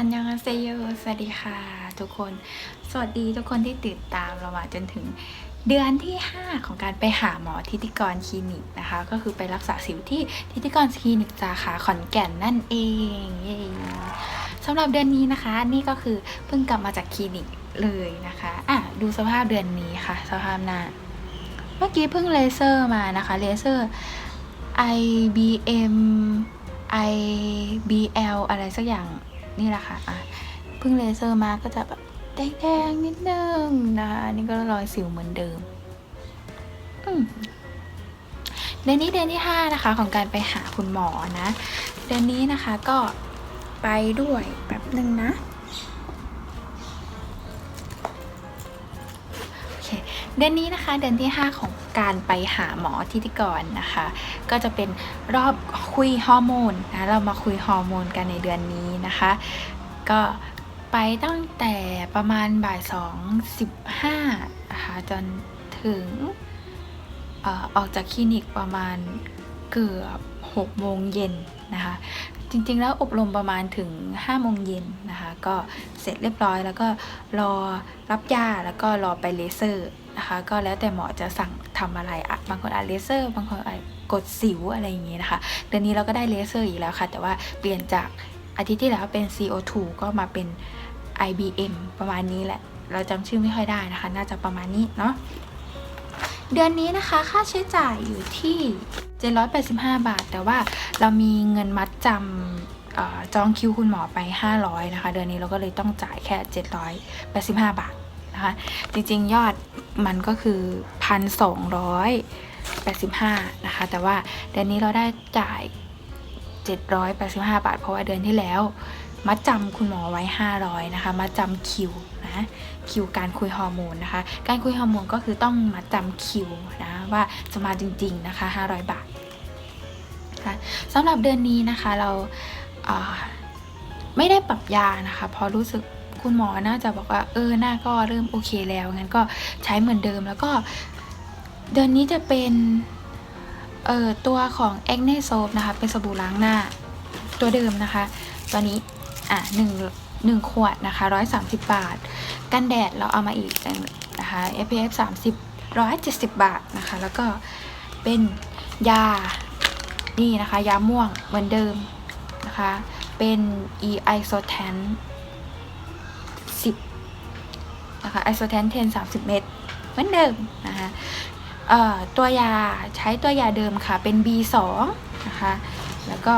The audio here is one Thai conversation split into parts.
อันยังอาเซโยสวัสดีค่ะทุกคน สวัสดีทุกคนที่ติดตามเรามาจนถึงเดือนที่ 5 ของการไปหาหมอทิติกรคลินิกนะคะ ก็คือไปรักษาสิวที่ทิติกรคลินิกสาขาขอนแก่นนั่นเองเย้สำหรับเดือนนี้นะคะ นี่ก็คือเพิ่งกลับมาจากคลินิกเลยนะคะอะดูสภาพเดือนนี้ค่ะ สภาพหน้า เมื่อกี้เพิ่งเลเซอร์มานะคะเลเซอร์ IBM IBL อะไรสักอย่าง นี่แหละค่ะอะเพิ่งเลเซอร์มาก็จะแบบแดงๆนิดนึงนะคะอันนี่ก็รอยสิวเหมือนเดิมอืมเดือนนี้เดือนที่ 5 นะคะ ของการไปหาคุณหมอนะ เดือนนี้นะคะก็ไปด้วยแบบหนึ่งนะ เดือนนี้นะคะเดือนที่ 5 ของการไปหาหมอทิติกรนะคะ ก็จะเป็นรอบคุยฮอร์โมนนะเรามาคุยฮอร์โมนกันในเดือนนี้นะคะ ก็ไปตั้งแต่ประมาณบ่ายสองสิบห้านะคะจนถึงออกจากคลินิกประมาณเกือบหกโมงเย็นนะคะ จริงๆแล้วอบรมประมาณถึง5โมงเย็นนะคะ ก็เสร็จเรียบร้อยแล้วก็รอรับยาแล้วก็รอไปเลเซอร์ นะคะ ก็แล้วแต่หมอจะสั่งทำอะไรอะบางคนอาจเลเซอร์ บางคนอาจกดสิวอะไรอย่างเงี้ยนะคะเดือนนี้เราก็ได้เลเซอร์อีกแล้วค่ะ แต่ว่าเปลี่ยนจากอาทิตย์ที่แล้วเป็น CO2 ก็มาเป็น IBM ประมาณนี้แหละ เราจำชื่อไม่ค่อยได้นะคะ น่าจะประมาณนี้เนาะเดือนนี้นะคะค่าใช้จ่ายอยู่ที่ 785 บาท แต่ว่าเรามีเงินมัดจำจองคิวคุณหมอไป 500 นะคะ เดือนนี้เราก็เลยต้องจ่ายแค่ 785 บาท นะคะ จริงๆยอดมันก็คือ1,285นะคะ แต่ว่าเดือนนี้เราได้จ่าย785บาท เพราะว่าเดือนที่แล้วมัดจำคุณหมอไว้500นะคะมัดจำคิวนะคิวการคุยฮอร์โมนนะคะ การคุยฮอร์โมนก็คือต้องมัดจำคิวนะว่าจะมาจริง ๆนะคะ500บาทนะคะสำหรับเดือนนี้นะคะเราไม่ได้ปรับยานะคะ เพราะรู้สึก คุณหมอน่าจะบอกว่าเออหน้าก็เริ่มโอเคแล้วงั้นก็ใช้เหมือนเดิมแล้วก็เดือนนี้จะเป็นเอ่อตัวของ a c n e Soap นะคะ เป็นสบู่ล้างหน้าตัวเดิมนะคะ ตัวนี้อะหนึ่งหนึ่งขวดนะคะร้อยสามสิบบาท กันแดดเราเอามาอีกนะคะ SPF สามสิบร้อยเจ็ดสิบบาทนะคะ แล้วก็เป็นยานี่นะคะ ยาม่วงเหมือนเดิมนะคะ เป็น e isotan นะคะ isotan 10 30 เม็ดเหมือนเดิมนะคะตัวยาใช้ตัวยาเดิมค่ะเป็น B2 นะคะแล้วก็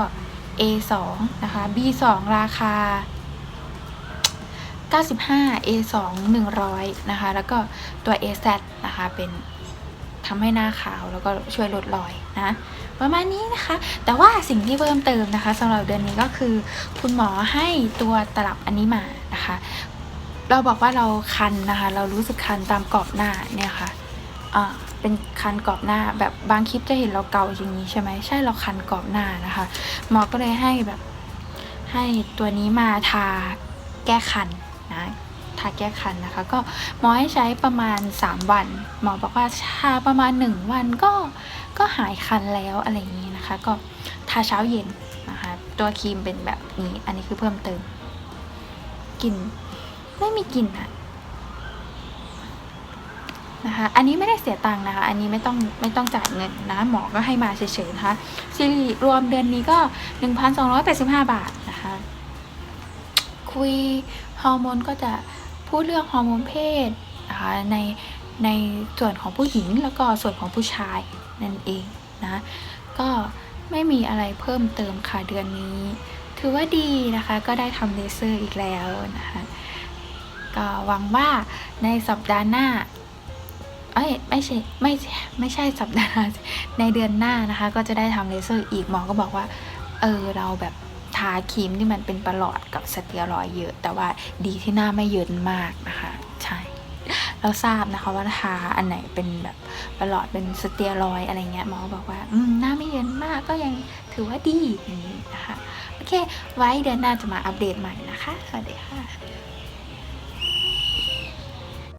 A2 นะคะ B2 ราคา 95 A2 100นะคะแล้วก็ตัว AZ นะคะเป็นทำให้หน้าขาวแล้วก็ช่วยลดรอยนะประมาณนี้นะคะ แต่ว่าสิ่งที่เพิ่มเติมนะคะสำหรับเดือนนี้ก็คือ คุณหมอให้ตัวตลับอันนี้มานะคะ เราบอกว่าเราคันนะคะ เรารู้สึกคันตามกรอบหน้าเนี่ยค่ะอ่าเป็นคันกรอบหน้าแบบบางคลิปจะเห็นเราเกาอย่างนี้ใช่ไหมใช่เราคันกรอบหน้านะคะหมอก็เลยให้แบบให้ตัวนี้มาทาแก้คันนะทาแก้คันนะคะ ก็หมอให้ใช้ประมาณ 3 วัน หมอบอกว่าทาประมาณ 1 วันก็ก็หายคันแล้วอะไรอย่างนี้นะคะ ก็ทาเช้าเย็นนะคะ ตัวครีมเป็นแบบนี้ อันนี้คือเพิ่มเติมกลิ่น ไม่มีกลิ่นอะนะคะอันนี้ไม่ได้เสียตังค์นะคะ อันนี้ไม่ต้องไม่ต้องจ่ายเงินนะ หมอก็ให้มาเฉยๆนะคะซีรีรวมเดือนนี้ก็ 1,285 บาทนะคะ คุยฮอร์โมนก็จะพูดเรื่องฮอร์โมนเพศนะคะในในส่วนของผู้หญิงแล้วก็ส่วนของผู้ชายนั่นเองนะ ก็ไม่มีอะไรเพิ่มเติมค่ะเดือนนี้ ถือว่าดีนะคะ ก็ได้ทำเลเซอร์อีกแล้วนะคะ ก็หวังว่าในสัปดาห์หน้าเอ้ยไม่ใช่ไม่ใช่ไม่ใช่สัปดาห์หน้าในเดือนหน้านะคะ ก็จะได้ทำเลเซอร์อีกหมอก็บอกว่า เออเราแบบทาครีมที่มันเป็นประหลอดกับสเตียรอยเยอะ แต่ว่าดีที่หน้าไม่เยินมากนะคะ ใช่ เราทราบนะคะว่าทาอันไหนเป็นแบบประหลอดเป็นสเตียรอยอะไรเงี้ยหมอบอกว่าอืมหน้าไม่เยินมากก็ยังถือว่าดีอย่างนี้นะคะโอเค ไว้เดือนหน้าจะมาอัปเดตใหม่นะคะสวัสดีค่ะ